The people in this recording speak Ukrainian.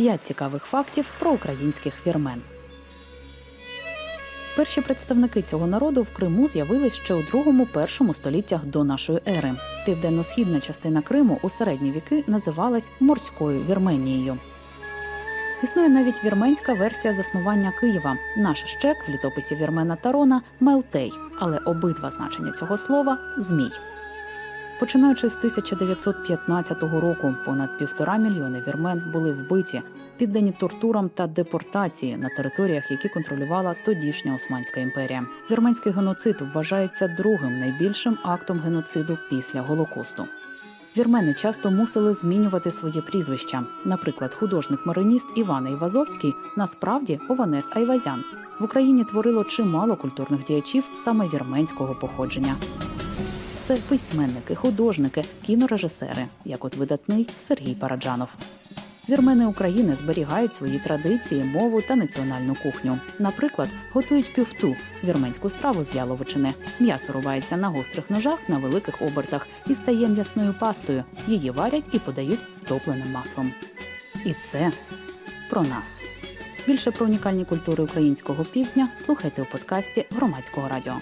П'ять цікавих фактів про українських вірмен. Перші представники цього народу в Криму з'явились ще у другому-першому століттях до нашої ери. Південно-східна частина Криму у середні віки називалась морською Вірменією. Існує навіть вірменська версія заснування Києва. Наш щек в літописі Вірмена Тарона Мелтей, але обидва значення цього слова змій. Починаючи з 1915 року, понад півтора мільйони вірмен були вбиті, піддані тортурам та депортації на територіях, які контролювала тодішня Османська імперія. Вірменський геноцид вважається другим найбільшим актом геноциду після Голокосту. Вірмени часто мусили змінювати своє прізвища. Наприклад, художник-мариніст Іван Івазовський насправді Ованес Айвазян. В Україні творило чимало культурних діячів саме вірменського походження. Це письменники, художники, кінорежисери, як от видатний Сергій Параджанов. Вірмени України зберігають свої традиції, мову та національну кухню. Наприклад, готують кюфту вірменську страву з яловичини. М'ясо рубається на гострих ножах на великих обертах і стає м'ясною пастою. Її варять і подають з топленим маслом. І це про нас. Більше про унікальні культури українського півдня слухайте у подкасті громадського радіо.